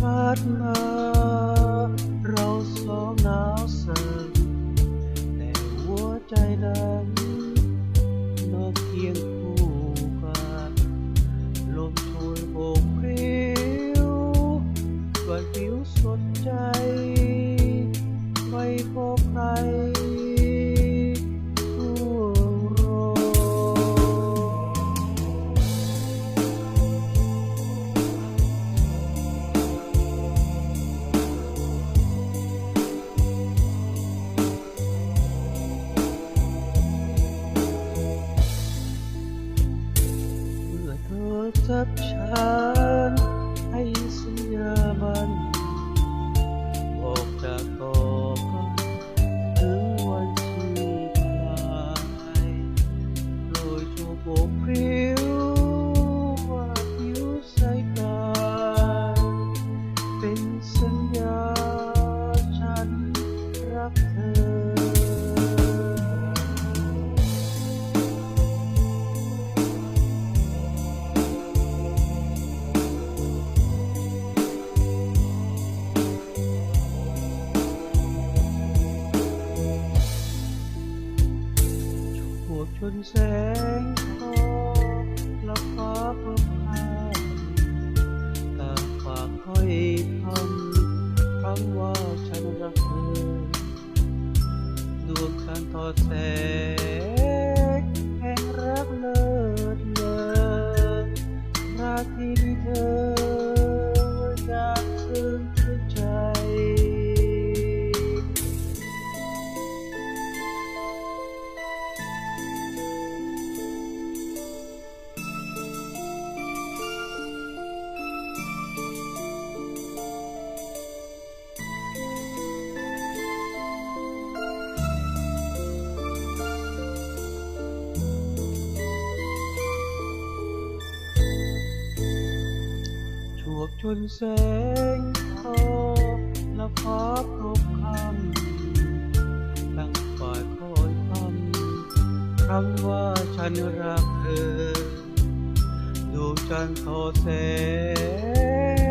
พัดมา เราสองหนาวสั่นแต่หัวใจนั้นนอนเคียงคู่กันลมโชยโบกพริ้วกว่าผิวสดใจ ไม่พบใคร อจับฉั ชนแสงทองละฟ้าเพิ่มพาตาฝากค่อยทำคำว่าฉันรักเธอดวงจันทร์ทอดแสง นเสงทองนภาพบคำตั้งฝ่ายคอยคำคำว่าฉันรักเธอดูงจันททอแส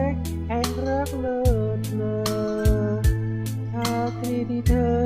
งแห่งรักเลิศเลอชาตรีที่เธอ